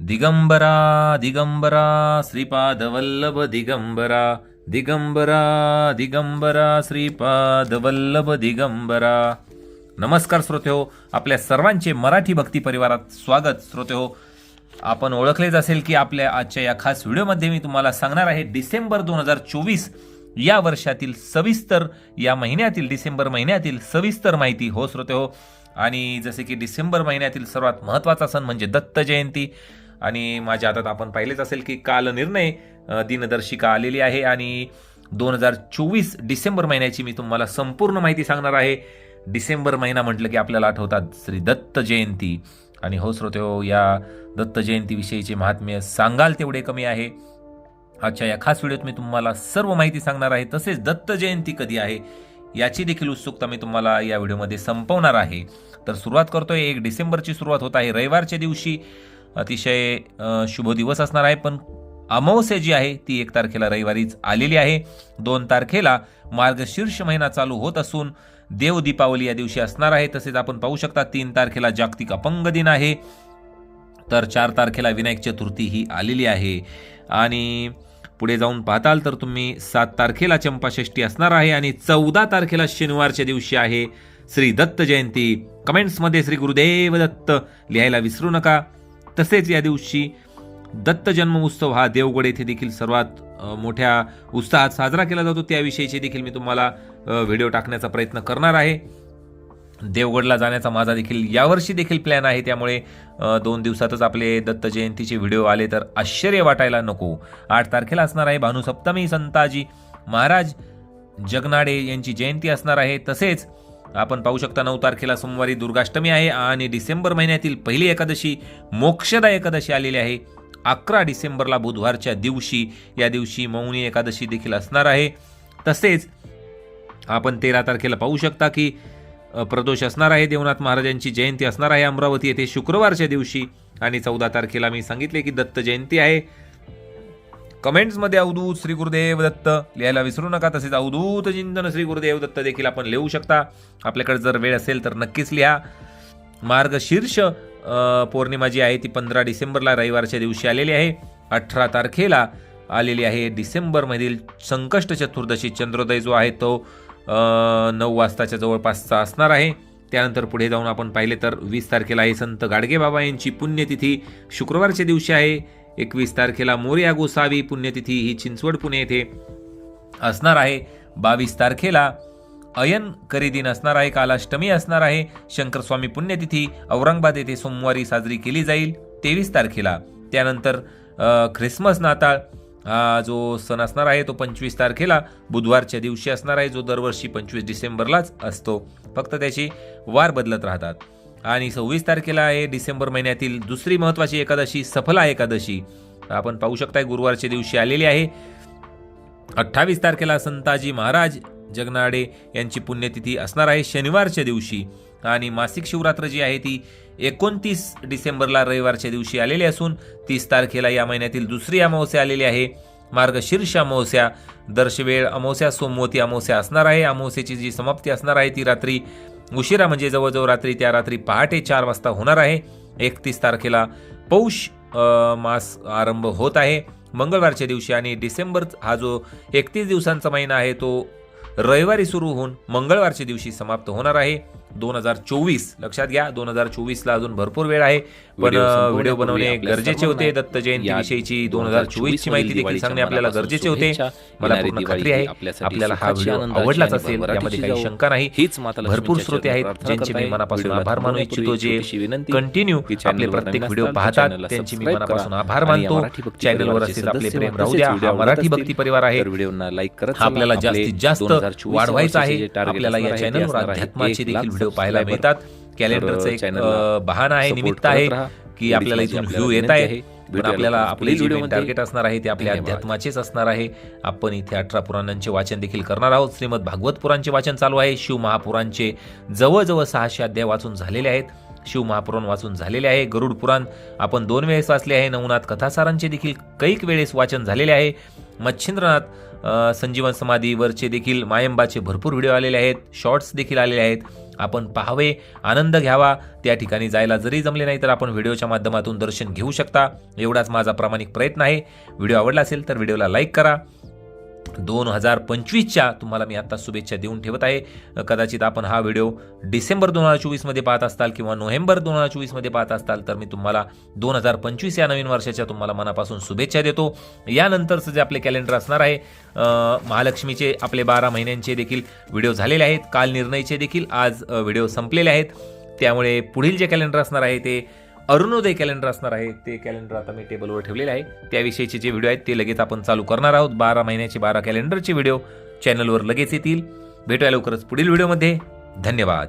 दिगंबरा दिगंबरा श्रीपादवल्लभ दिगंबरा दिगंबरा दिगंबरा श्रीपादवल्लभ दिगंबरा. नमस्कार श्रोते हो आपल्या सर्वांचे मराठी भक्ती परिवारात स्वागत श्रोते हो. आपण ओळखलेच असेल की आपल्या आजच्या या खास व्हिडिओमध्ये मी तुम्हाला सांगणार आहे डिसेंबर दोन हजार चोवीस या वर्षातील सविस्तर या महिन्यातील डिसेंबर महिन्यातील सविस्तर माहिती. हो श्रोते हो आणि जसे की डिसेंबर महिन्यातील सर्वात महत्त्वाचा सण म्हणजे दत्त जयंती. आणि माझ्या हातात आपण पाहिलेच असेल की काल निर्णय दिनदर्शिका आलेली आहे आणि दोन हजार चोवीस डिसेंबर महिन्याची मी तुम्हाला संपूर्ण माहिती सांगणार आहे. डिसेंबर महिना म्हटलं की आपल्याला आठवतात श्री दत्त जयंती. आणि हो श्रोते हो या दत्त जयंतीविषयीचे महात्म्य सांगाल तेवढे कमी आहे. आजच्या या खास व्हिडिओत मी तुम्हाला सर्व माहिती सांगणार आहे. तसेच दत्त जयंती कधी आहे याची देखील उत्सुकता मी तुम्हाला या व्हिडिओमध्ये संपवणार आहे. तर सुरुवात करतोय. एक डिसेंबरची सुरुवात होत आहे. रविवारच्या दिवशी अतिशय शुभ दिवस असणार आहे पण अमावस्या जी आहे ती एक तारखेला रविवारीच आलेली आहे. दोन तारखेला मार्गशीर्ष महिना चालू होत असून देव दीपावली या दिवशी असणार आहे. तसेच आपण पाहू शकता तीन तारखेला जागतिक अपंग दिन आहे. तर चार तारखेला विनायक चतुर्थी ही आलेली आहे. आणि पुढे जाऊन पाहताल तर तुम्ही सात तारखेला चंपाषष्ठी असणार आहे आणि चौदा तारखेला शनिवारच्या दिवशी आहे श्री दत्त जयंती. कमेंट्समध्ये श्री गुरुदेव दत्त लिहायला विसरू नका. तसेच या दिवशी दत्त जन्म उत्सव हा देवगड येथे देखील सर्वात मोठ्या उत्साहात साजरा केला जातो. त्याविषयीचे देखील मी तुम्हाला व्हिडिओ टाकण्याचा प्रयत्न करणार आहे. देवगडला जाण्याचा माझा देखील यावर्षी देखील प्लॅन आहे. त्यामुळे दोन दिवसातच आपले दत्त जयंतीचे व्हिडिओ आले तर आश्चर्य वाटायला नको. आठ तारखेला असणार आहे भानुसप्तमी संताजी. महाराज जगनाडे यांची जयंती असणार आहे. तसेच आपण पाहू शकता नऊ तारखेला सोमवारी दुर्गाष्टमी आहे आणि डिसेंबर महिन्यातील पहिली एकादशी मोक्षदा एकादशी आलेली आहे. अकरा डिसेंबरला बुधवारच्या दिवशी या दिवशी मौनी एकादशी देखील असणार आहे. तसेच आपण तेरा तारखेला पाहू शकता की प्रदोष असणार आहे. देवनाथ महाराजांची जयंती असणार आहे अमरावती येथे शुक्रवारच्या दिवशी. आणि चौदा तारखेला मी सांगितले की दत्त जयंती आहे. कमेंट्समध्ये अवधूत श्री गुरुदेव दत्त. लिहायला विसरू नका तसेच अवधूत चिंतन श्री गुरुदेव दत्त देखील आपण लिहू शकता. आपल्याकडे जर वेळ असेल तर नक्कीच लिहा. मार्गशीर्ष पौर्णिमा जी आहे ती पंधरा डिसेंबरला रविवारच्या दिवशी आलेली आहे. अठरा तारखेला आलेली आहे डिसेंबरमधील संकष्ट चतुर्दशी. चंद्रोदय जो आहे तो नऊ वाजताच्या जवळपासचा असणार आहे. त्यानंतर पुढे जाऊन आपण पाहिले तर वीस तारखेला आहे संत गाडगेबाबा यांची पुण्यतिथी. शुक्रवारच्या दिवशी आहे. एकवीस तारखेला मोर्या गोसावी पुण्यतिथी ही चिंचवड पुणे येथे असणार आहे. बावीस तारखेला अयन करी दिन असणार आहे कालाष्टमी असणार आहे. शंकरस्वामी पुण्यतिथी औरंगाबाद येथे सोमवारी साजरी केली जाईल तेवीस तारखेला. त्यानंतर ख्रिसमस नाताळ हा जो सण असणार आहे तो पंचवीस तारखेला बुधवारच्या दिवशी असणार आहे जो दरवर्षी पंचवीस डिसेंबरलाच असतो. फक्त त्याची वार बदलत राहतात. आणि सव्वीस तारखेला आहे डिसेंबर महिन्यातील दुसरी महत्त्वाची एकादशी सफला एकादशी. आपण पाहू शकताय गुरुवारच्या दिवशी आलेली आहे. अठ्ठावीस तारखेला संताजी महाराज जगनाडे यांची पुण्यतिथी असणार आहे शनिवारच्या दिवशी. आणि मासिक शिवरात्र जी आहे ती एकोणतीस डिसेंबरला रविवारच्या दिवशी आलेली असून तीस तारखेला या महिन्यातील दुसरी अमावस्या आलेली आहे. मार्गशीर्ष अमावस्या दर्शवेळ अमावस्या सोमवती अमावस्या असणार आहे. अमावस्याची जी समाप्ती असणार आहे ती रात्री उशिरा म्हणजे जवळजवळ रात्री त्या रात्री पहाटे चार वाजता होणार आहे. एकतीस तारखेला पौष मास आरंभ होत आहे. मंगळवारच्या दिवशी आणि डिसेंबर हा जो एकतीस दिवसांचा महिना आहे तो रविवारी सुरू होऊन मंगळवारच्या दिवशी समाप्त होणार आहे. दोन हजार चोवीस. लक्षात घ्या दोन हजार चोवीसला अजून भरपूर वेळ आहे. पण व्हिडिओ बनवणे गरजेचे होते. दत्त जयंती विषयीची दोन हजार चोवीस ची माहिती देखील दिवाळीच्या सांगणे आपल्याला गरजेचे होते. मला पूर्ण खात्री आहे. आपल्याला हा व्हिडिओ आवडलाच असेल यामध्ये काही. शंका नाही. हीच भरपूर श्रोते आहेत ज्यांचे मी मनापासून. आभार मानू इच्छितो जे कंटिन्यू आपले प्रत्येक व्हिडिओ असाल पाहतात त्यांची मी मनापासून. आभार मानतो. चॅनलवर असेच आपले प्रेम राहू द्या. मराठी भक्ती परिवार आहे. व्हिडिओना लाईक करत आपल्याला जास्तीत जास्त 2024 वाढवायचा आहे. आपल्याला या चॅनलवर अध्यात्माचे देखील व्हिडिओ पाहायला. मिळतात. कॅलेंडरचं एक बहाणा आहे निमित्त आहे. की आपल्याला इथून व्ह्यू येत आहे. पण आपल्याला आपले जे टार्गेट असणार आहे ते आपल्या. अध्यात्माचेच असणार आहे. आपण इथे अठरा पुराणांचे वाचन देखील करणार आहोत. श्रीमद भागवत पुराणचे वाचन चालू आहे. शिव महापुराणचे जवळजवळ सहाशे अध्याय वाचून झालेले आहेत. शिव महापुराण वाचून झालेले आहे. गरुड पुराण आपण दोन वेळेस वाचले आहे. नवनाथ कथासारांचे देखील कैक वेळेस वाचन झालेले आहे. मच्छिंद्रनाथ संजीवन समाधीवरचे देखील मायंबाचे भरपूर व्हिडिओ आलेले आहेत. शॉर्ट्स देखील आलेले आहेत. आपण पाहावे आनंद घ्यावा. त्या ठिकाणी जायला जरी जमले नाही तर आपण व्हिडिओच्या माध्यमातून दर्शन घेऊ शकता. एवढाच माझा प्रामाणिक प्रयत्न आहे. व्हिडिओ आवडला असेल तर व्हिडिओला लाईक करा. दोन हजार पंचवीसच्या तुम्हाला मी आत्ता शुभेच्छा देऊन ठेवत आहे. कदाचित आपण हा व्हिडिओ डिसेंबर दोन हजार चोवीसमध्ये पाहत असताल किंवा नोव्हेंबर दोन हजार चोवीसमध्ये पाहत असताल तर मी तुम्हाला दोन हजार पंचवीस या नवीन वर्षाच्या तुम्हाला मनापासून शुभेच्छा देतो. यानंतरचं जे आपले कॅलेंडर असणार आहे महालक्ष्मीचे आपले बारा महिन्यांचे देखील व्हिडिओ झालेले आहेत. काल निर्णयचे देखील आज व्हिडिओ संपलेले आहेत. त्यामुळे पुढील जे कॅलेंडर असणार आहे ते अरुणोदय कॅलेंडर असणार आहे. ते कॅलेंडर आता मी टेबलवर ठेवलेले आहे. त्याविषयीचे जे व्हिडिओ आहेत ते लगेच आपण चालू करणार आहोत. बारा महिन्याचे बारा कॅलेंडरचे व्हिडिओ चॅनलवर लगेच येतील. भेटूया लवकरच पुढील व्हिडिओमध्ये धन्यवाद.